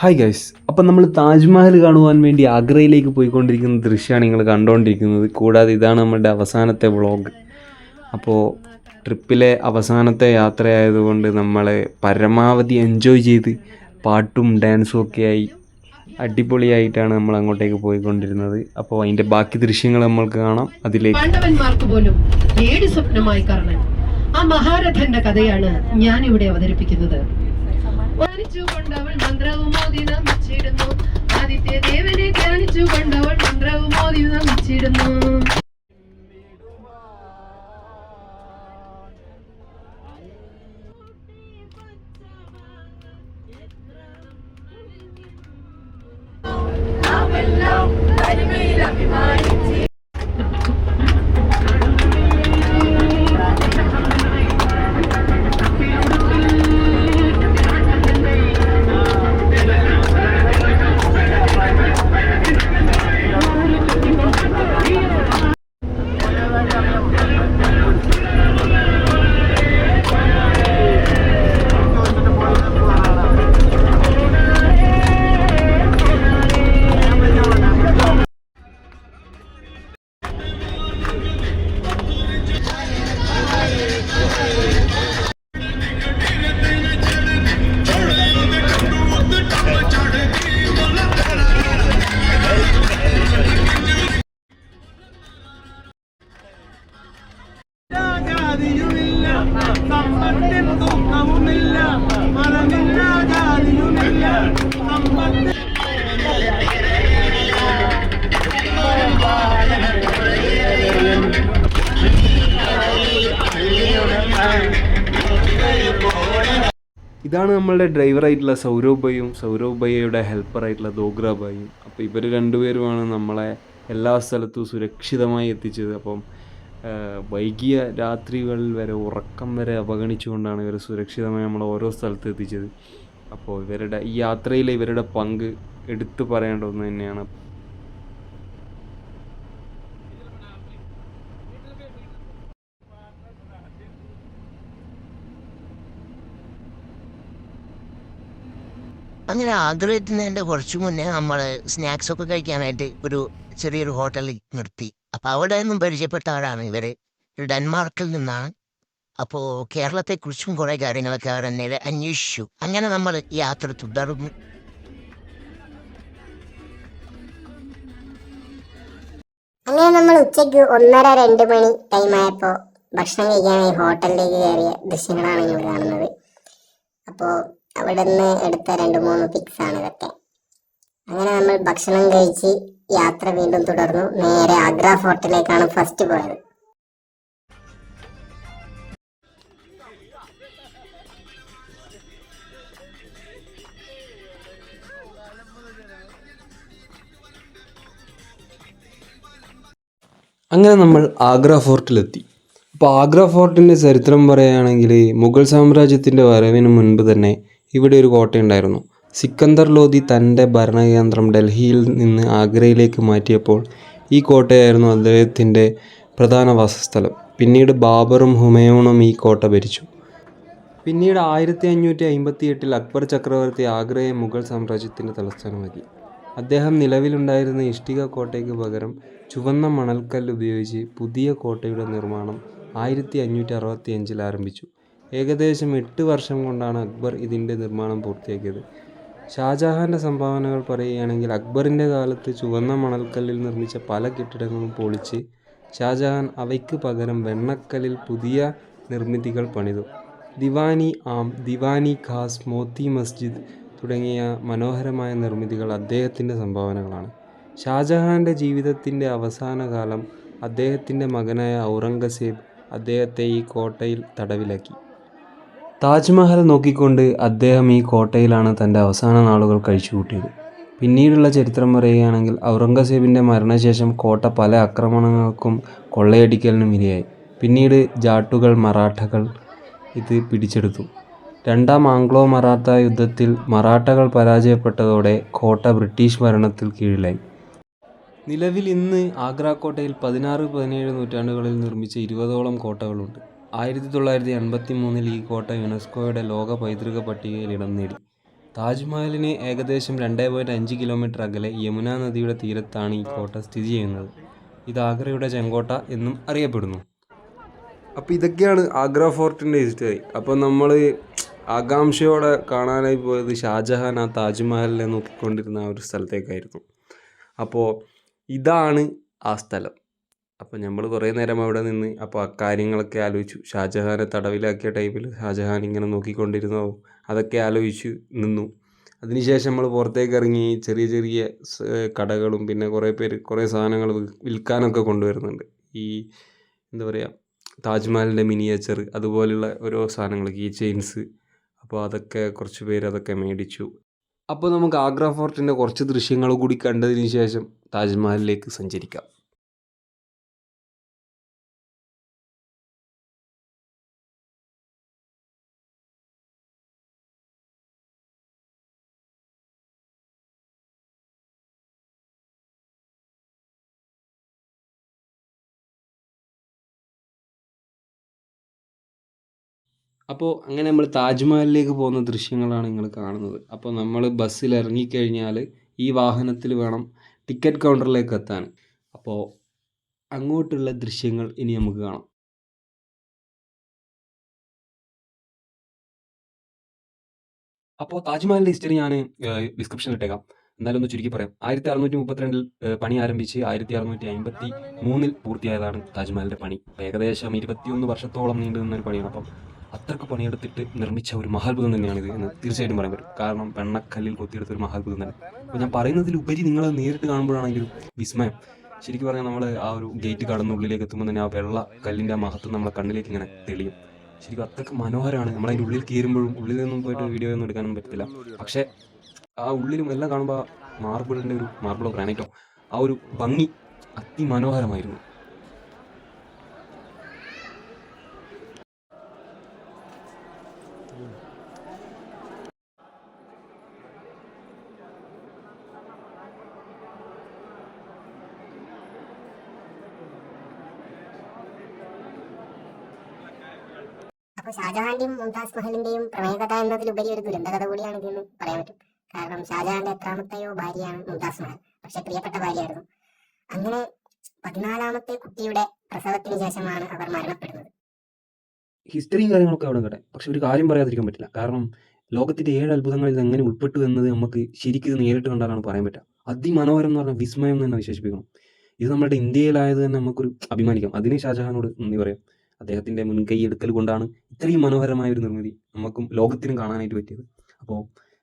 Hi guys അപ്പം നമ്മൾ താജ്മഹൽ കാണുവാൻ വേണ്ടി ആഗ്രയിലേക്ക് പോയിക്കൊണ്ടിരിക്കുന്ന ദൃശ്യമാണ് നിങ്ങൾ കണ്ടുകൊണ്ടിരിക്കുന്നത് കൂടാതെ ഇതാണ് നമ്മുടെ അവസാനത്തെ വ്ളോഗ് അപ്പോൾ ട്രിപ്പിലെ അവസാനത്തെ യാത്രയായതുകൊണ്ട് നമ്മൾ പരമാവധി എൻജോയ് ചെയ്ത് പാട്ടും ഡാൻസും ഒക്കെയായി അടിപൊളിയായിട്ടാണ് നമ്മൾ അങ്ങോട്ടേക്ക് പോയിക്കൊണ്ടിരുന്നത്. അപ്പോൾ അതിന്റെ ബാക്കി ദൃശ്യങ്ങൾ നമ്മൾക്ക് കാണാം. അതിലേക്ക് പോലും സ്വപ്നമായി ആ മഹാരഥന്റെ കഥയാണ് ഞാൻ ഇവിടെ അവതരിപ്പിക്കുന്നത്. ധ്യാനിച്ചുകൊണ്ടവൾ മന്ത്രവും മോദി നമിച്ചിടുന്നു. ആദിത്യ ദേവനെ ധ്യാനിച്ചുകൊണ്ടവൾ മന്ത്രവും മോദി നമിച്ചിടുന്നു. ഇതാണ് നമ്മളുടെ ഡ്രൈവറായിട്ടുള്ള സൗരവ് ഭയും സൗരവ് ഭയ്യയുടെ ഹെൽപ്പറായിട്ടുള്ള ദോഗ്ര ഭായും അപ്പോൾ ഇവർ രണ്ടുപേരുമാണ് നമ്മളെ എല്ലാ സ്ഥലത്തും സുരക്ഷിതമായി എത്തിച്ചത്. അപ്പം വൈകിയ രാത്രികളിൽ വരെ ഉറക്കം വരെ അവഗണിച്ചുകൊണ്ടാണ് ഇവർ സുരക്ഷിതമായി നമ്മൾ ഓരോ സ്ഥലത്ത് എത്തിച്ചത്. അപ്പോൾ ഇവരുടെ ഈ യാത്രയിലെ ഇവരുടെ പങ്ക് എടുത്തു പറയേണ്ട ഒന്ന് തന്നെയാണ്. അങ്ങനെ ആഗ്രഹിക്കുന്നതിന്റെ കുറച്ചു മുന്നേ നമ്മൾ സ്നാക്സ് ഒക്കെ കഴിക്കാനായിട്ട് ഒരു ചെറിയൊരു ഹോട്ടലിൽ നിർത്തി. അപ്പോൾ അവിടെ നിന്നും പരിചയപ്പെട്ട ആളാണ് ഇവർ ഡെൻമാർക്കിൽ നിന്നാണ്. അപ്പോൾ കേരളത്തെക്കുറിച്ചും കുറേ കാര്യങ്ങളൊക്കെ അവർ എന്നെ അന്വേഷിച്ചു. അങ്ങനെ നമ്മൾ യാത്ര തുടർന്നു. അങ്ങനെ നമ്മൾ ഉച്ചയ്ക്ക് ഒന്നര രണ്ട് മണി ടൈമായപ്പോൾ ഭക്ഷണം കഴിക്കാനായി ഹോട്ടലിലേക്ക് കയറിയ ദൃശ്യങ്ങളാണ് നിങ്ങൾ കാണുന്നത്. അപ്പോൾ അവിടെ നിന്ന് എടുത്ത രണ്ട് മൂന്ന് പിക്സ് ആണ് ഇതൊക്കെ. അങ്ങനെ നമ്മൾ ഭക്ഷണം കഴിച്ച് യാത്ര വീണ്ടും തുടർന്നു. നേരെ ആഗ്ര ഫോർട്ടിലേക്കാണ് ഫസ്റ്റ് പോയത്. അങ്ങനെ നമ്മൾ ആഗ്ര ഫോർട്ടിലെത്തി. അപ്പോൾ ആഗ്ര ഫോർട്ടിന്റെ ചരിത്രം പറയുകയാണെങ്കിൽ മുഗൾ സാമ്രാജ്യത്തിന്റെ വരവിന് മുൻപ് തന്നെ ഇവിടെ ഒരു കോട്ടയുണ്ടായിരുന്നു. സിക്കന്ദർ ലോധി തന്റെ ഭരണകേന്ദ്രം ഡൽഹിയിൽ നിന്ന് ആഗ്രയിലേക്ക് മാറ്റിയപ്പോൾ ഈ കോട്ടയായിരുന്നു അദ്ദേഹത്തിന്റെ പ്രധാന വാസസ്ഥലം. പിന്നീട് ബാബറും ഹുമയൂണും ഈ കോട്ട ഭരിച്ചു. പിന്നീട് ആയിരത്തി അഞ്ഞൂറ്റി അമ്പത്തി എട്ടിൽ അക്ബർ ചക്രവർത്തി ആഗ്രയെ മുഗൾ സാമ്രാജ്യത്തിന്റെ തലസ്ഥാനമാക്കി. അദ്ദേഹം നിലവിലുണ്ടായിരുന്ന ഇഷ്ടിക കോട്ടയ്ക്ക് പകരം ചുവന്ന മണൽക്കല്ല് ഉപയോഗിച്ച് പുതിയ കോട്ടയുടെ നിർമ്മാണം ആയിരത്തി അഞ്ഞൂറ്റി അറുപത്തി അഞ്ചിൽ ആരംഭിച്ചു. ഏകദേശം എട്ട് വർഷം കൊണ്ടാണ് അക്ബർ ഇതിന്റെ നിർമ്മാണം പൂർത്തിയാക്കിയത്. ഷാജഹാന്റെ സംഭാവനകൾ പറയുകയാണെങ്കിൽ അക്ബറിന്റെ കാലത്ത് ചുവന്ന മണൽക്കല്ലിൽ നിർമ്മിച്ച പല കെട്ടിടങ്ങളും പൊളിച്ച് ഷാജഹാൻ അവയ്ക്ക് പകരം വെണ്ണക്കല്ലിൽ പുതിയ നിർമ്മിതികൾ പണിതു. ദിവാനി ആം ദിവാനി ഖാസ് മോത്തി മസ്ജിദ് തുടങ്ങിയ മനോഹരമായ നിർമ്മിതികൾ അദ്ദേഹത്തിന്റെ സംഭാവനകളാണ്. ഷാജഹാന്റെ ജീവിതത്തിന്റെ അവസാന കാലം അദ്ദേഹത്തിന്റെ മകനായ ഔറംഗസേബ് അദ്ദേഹത്തെ ഈ കോട്ടയിൽ തടവിലാക്കി. താജ്മഹൽ നോക്കിക്കൊണ്ട് അദ്ദേഹം ഈ കോട്ടയിലാണ് തന്റെ അവസാന നാളുകൾ കഴിച്ചുകൂട്ടിയത്. പിന്നീടുള്ള ചരിത്രം പറയുകയാണെങ്കിൽ ഔറംഗസേബിന്റെ മരണശേഷം കോട്ട പല ആക്രമണങ്ങൾക്കും കൊള്ളയടിക്കലിനും ഇരയായി. പിന്നീട് ജാട്ടുകൾ മറാഠകൾ ഇത് പിടിച്ചെടുത്തു. രണ്ടാം ആംഗ്ലോ മറാത്ത യുദ്ധത്തിൽ മറാഠകൾ പരാജയപ്പെട്ടതോടെ കോട്ട ബ്രിട്ടീഷ് ഭരണത്തിൽ കീഴിലായി. നിലവിൽ ഇന്ന് ആഗ്ര കോട്ടയിൽ പതിനാറ് പതിനേഴ് നൂറ്റാണ്ടുകളിൽ നിർമ്മിച്ച ഇരുപതോളം കോട്ടകളുണ്ട്. ആയിരത്തി തൊള്ളായിരത്തി എൺപത്തി മൂന്നിൽ ഈ കോട്ട യുനെസ്കോയുടെ ലോക പൈതൃക പട്ടികയിൽ ഇടം നേടി. താജ്മഹലിന് ഏകദേശം രണ്ടേ പോയിന്റ് അഞ്ച് കിലോമീറ്റർ അകലെ യമുന നദിയുടെ തീരത്താണ് ഈ കോട്ട സ്ഥിതി ചെയ്യുന്നത്. ഇത് ആഗ്രയുടെ ചെങ്കോട്ട എന്നും അറിയപ്പെടുന്നു. അപ്പോൾ ഇതൊക്കെയാണ് ആഗ്ര ഫോർട്ടിന്റെ ഹിസ്റ്ററി അപ്പോൾ നമ്മൾ ആകാംക്ഷയോടെ കാണാനായി പോയത് ഷാജഹാൻ ആ താജ്മഹലിനെ നോക്കിക്കൊണ്ടിരുന്ന ആ ഒരു സ്ഥലത്തേക്കായിരുന്നു. അപ്പോൾ ഇതാണ് ആ സ്ഥലം. അപ്പോൾ നമ്മൾ കുറേ നേരം അവിടെ നിന്ന് അപ്പോൾ അക്കാര്യങ്ങളൊക്കെ കാര്യങ്ങളൊക്കെ ആലോചിച്ചു. ഷാജഹാനെ തടവിലാക്കിയ ടൈമിൽ ഷാജഹാൻ ഇങ്ങനെ നോക്കിക്കൊണ്ടിരുന്നോ അതൊക്കെ ആലോചിച്ച് നിന്നു. അതിനുശേഷം നമ്മൾ പുറത്തേക്ക് ഇറങ്ങി ചെറിയ ചെറിയ കടകളും പിന്നെ കുറേ പേര് കുറേ സാധനങ്ങൾ വിൽക്കാനൊക്കെ കൊണ്ടുവരുന്നുണ്ട്. ഈ എന്താ പറയുക താജ്മഹലിന്റെ മിനിയേച്ചർ അതുപോലെയുള്ള ഓരോ സാധനങ്ങൾ കീ ചെയിൻസ്. അപ്പോൾ അതൊക്കെ കുറച്ച് പേര് അതൊക്കെ മേടിച്ചു. അപ്പോൾ നമുക്ക് ആഗ്ര ഫോർട്ടിന്റെ കുറച്ച് ദൃശ്യങ്ങൾ കൂടി കണ്ടതിന് ശേഷം താജ്മഹലിലേക്ക് സഞ്ചരിക്കാം. അപ്പോൾ അങ്ങനെ നമ്മൾ താജ്മഹലിലേക്ക് പോകുന്ന ദൃശ്യങ്ങളാണ് നിങ്ങൾ കാണുന്നത്. അപ്പോൾ നമ്മൾ ബസ്സിൽ ഇറങ്ങിക്കഴിഞ്ഞാൽ ഈ വാഹനത്തിൽ വേണം ടിക്കറ്റ് കൗണ്ടറിലേക്ക് എത്താൻ. അപ്പോൾ അങ്ങോട്ടുള്ള ദൃശ്യങ്ങൾ ഇനി നമുക്ക് കാണാം. അപ്പോൾ താജ്മഹലിന്റെ ഹിസ്റ്ററി ഞാൻ ഡിസ്ക്രിപ്ഷനിൽ ഇട്ടേക്കാം. എന്നാലും ഒന്ന് ചുരുക്കി പറയാം. ആയിരത്തി അറുന്നൂറ്റി മുപ്പത്തിരണ്ടിൽ പണി ആരംഭിച്ച് ആയിരത്തി അറുന്നൂറ്റി അമ്പത്തി മൂന്നിൽ പൂർത്തിയായതാണ് താജ്മഹലിന്റെ പണി. ഏകദേശം ഇരുപത്തിയൊന്ന് വർഷത്തോളം നീണ്ടു നിന്നൊരു പണിയാണ്. അപ്പം അത്രയ്ക്ക് പണിയെടുത്തിട്ട് നിർമ്മിച്ച ഒരു മഹാത്ഭുതം തന്നെയാണിത് എന്ന് തീർച്ചയായിട്ടും പറയാൻ പറ്റും. കാരണം വെണ്ണക്കല്ലിൽ കൊത്തിയെടുത്ത ഒരു മഹാത്ഭുതം തന്നെ. അപ്പോൾ ഞാൻ പറയുന്നതിലുപരി നിങ്ങൾ നേരിട്ട് കാണുമ്പോഴാണെങ്കിലും വിസ്മയം. ശരിക്കും പറഞ്ഞാൽ നമ്മൾ ആ ഒരു ഗേറ്റ് കടന്നുള്ളിലേക്ക് എത്തുമ്പോൾ തന്നെ ആ വെള്ള കല്ലിന്റെ ആ മഹത്വം നമ്മളെ കണ്ണിലേക്ക് ഇങ്ങനെ തെളിയും. ശരിക്കും അത്രയ്ക്ക് മനോഹരമാണ്. നമ്മളതിന്റെ ഉള്ളിൽ കയറുമ്പോഴും ഉള്ളിൽ നിന്നും പോയിട്ട് വീഡിയോ ഒന്നും എടുക്കാനൊന്നും പറ്റത്തില്ല. പക്ഷേ ആ ഉള്ളിലും എല്ലാം കാണുമ്പോൾ മാർബിളിന്റെ ഒരു മാർബിളോ ഗ്രാനൈറ്റോ ആ ഒരു ഭംഗി അതിമനോഹരമായിരുന്നു അപ്പൊ ഷാജഹാന്റെയും മുംതാസ് മഹലിന്റെയും പ്രണയകഥ എന്നതിലുപരി ഒരു ദുരന്തകഥ കൂടിയാണ് ഇതെന്ന് പറയാൻ പറ്റും. കാരണം ഷാജഹാന്റെ എത്രാമത്തെയോ ഭാര്യയാണ് മുംതാസ് മഹൽ. പക്ഷെ പ്രിയപ്പെട്ട ഭാര്യയായിരുന്നു. അങ്ങനെ പതിനാലാമത്തെ കുട്ടിയുടെ പ്രസവത്തിന് ശേഷമാണ് അവർ മരണപ്പെടുന്നത്. ഹിസ്റ്ററിയും കാര്യങ്ങളൊക്കെ അവിടെ കേട്ടെ പക്ഷെ ഒരു കാര്യം പറയാതിരിക്കാൻ പറ്റില്ല. കാരണം ലോകത്തിന്റെ ഏഴ് അത്ഭുതങ്ങളിൽ എങ്ങനെ ഉൾപ്പെട്ടു എന്നത് നമുക്ക് ശരിക്കും നേരിട്ട് കണ്ടാലാണ് പറയാൻ പറ്റുക. അതിമനോഹരം എന്ന് പറഞ്ഞാൽ വിസ്മയം എന്ന് തന്നെ വിശേഷിപ്പിക്കണം ഇത് നമ്മുടെ ഇന്ത്യയിലായത് തന്നെ നമുക്കൊരു അഭിമാനിക്കാം. അതിനെ ഷാജഹാനോട് നന്ദി പറയാം. അദ്ദേഹത്തിന്റെ മുൻകൈ എടുക്കൽ കൊണ്ടാണ് ഇത്രയും മനോഹരമായ ഒരു നിർമ്മിതി നമുക്കും ലോകത്തിനും കാണാനായിട്ട് പറ്റിയത്. അപ്പോൾ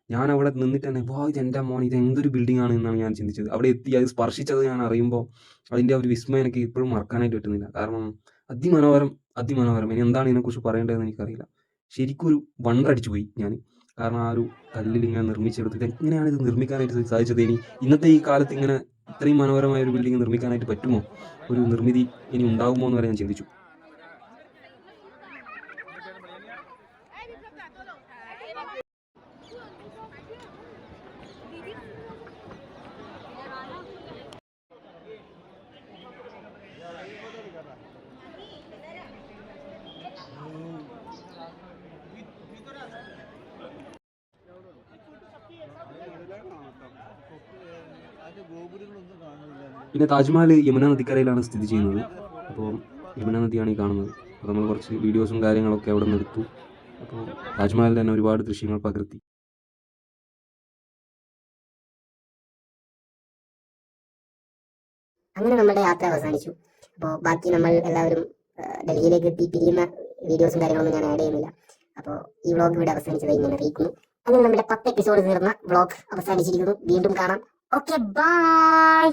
ഞാൻ അവിടെ നിന്നിട്ട് തന്നെ വാ ഇത് എന്റെ മോൻ ഇത് എന്തൊരു ബിൽഡിംഗ് ആണ് എന്നാണ് ഞാൻ ചിന്തിച്ചത്. അവിടെ എത്തി അത് സ്പർശിച്ചത് ഞാൻ അറിയുമ്പോൾ അതിന്റെ ഒരു വിസ്മയം എനിക്ക് ഇപ്പോഴും മറക്കാനായിട്ട് പറ്റുന്നില്ല. കാരണം അതിമനോഹരം അതിമനോഹരം. ഇനി എന്താണ് ഇതിനെക്കുറിച്ച് പറയേണ്ടതെന്ന് എനിക്കറിയില്ല. ശരിക്കും ഒരു വണ്ടർ അടിച്ചു പോയി ഞാൻ കാരണം ആ ഒരു കല്ലിൽ ഇങ്ങനെ നിർമ്മിച്ചെടുത്തിട്ട് എങ്ങനെയാണ് ഇത് നിർമ്മിക്കാനായിട്ട് സാധിച്ചത്? ഇനി ഇന്നത്തെ ഈ കാലത്ത് ഇങ്ങനെ ഇത്രയും മനോഹരമായ ഒരു ബിൽഡിംഗ് നിർമ്മിക്കാനായിട്ട് പറ്റുമോ? ഒരു നിർമ്മിതി ഇനി ഉണ്ടാകുമോ എന്ന് വരെ ഞാൻ ചിന്തിച്ചു. പിന്നെ താജ്മഹൽ യമുന നദിക്കരയിലാണ് സ്ഥിതി ചെയ്യുന്നത്. അപ്പോൾ യമുന നദിയാണ് ഈ കാണുന്നത്. അപ്പോൾ നമ്മൾ കുറച്ച് വീഡിയോസും കാര്യങ്ങളൊക്കെ അവിടെ നിന്ന് എടുത്തു. അപ്പോൾ താജ്മഹലിൽ തന്നെ ഒരുപാട് ദൃശ്യങ്ങൾ പകർത്തി. അങ്ങനെ നമ്മുടെ യാത്ര അവസാനിച്ചു. അപ്പോൾ ബാക്കി നമ്മൾ എല്ലാവരും ഡൽഹിയിലേക്ക് എത്തി. പിരിയുന്ന വീഡിയോസും കാര്യങ്ങളൊന്നും ഞാൻ ആഡ് ചെയ്യുന്നില്ല. അപ്പോൾ ഈ വ്ളോഗ് ഇവിടെ അവസാനിച്ചതായി ഞാൻ അറിയിക്കുന്നു. അങ്ങനെ നമ്മുടെ പത്ത് എപ്പിസോഡ് തീർന്ന വ്ളോഗ് അവസാനിച്ചിരിക്കുന്നു. വീണ്ടും കാണാം. Okay bye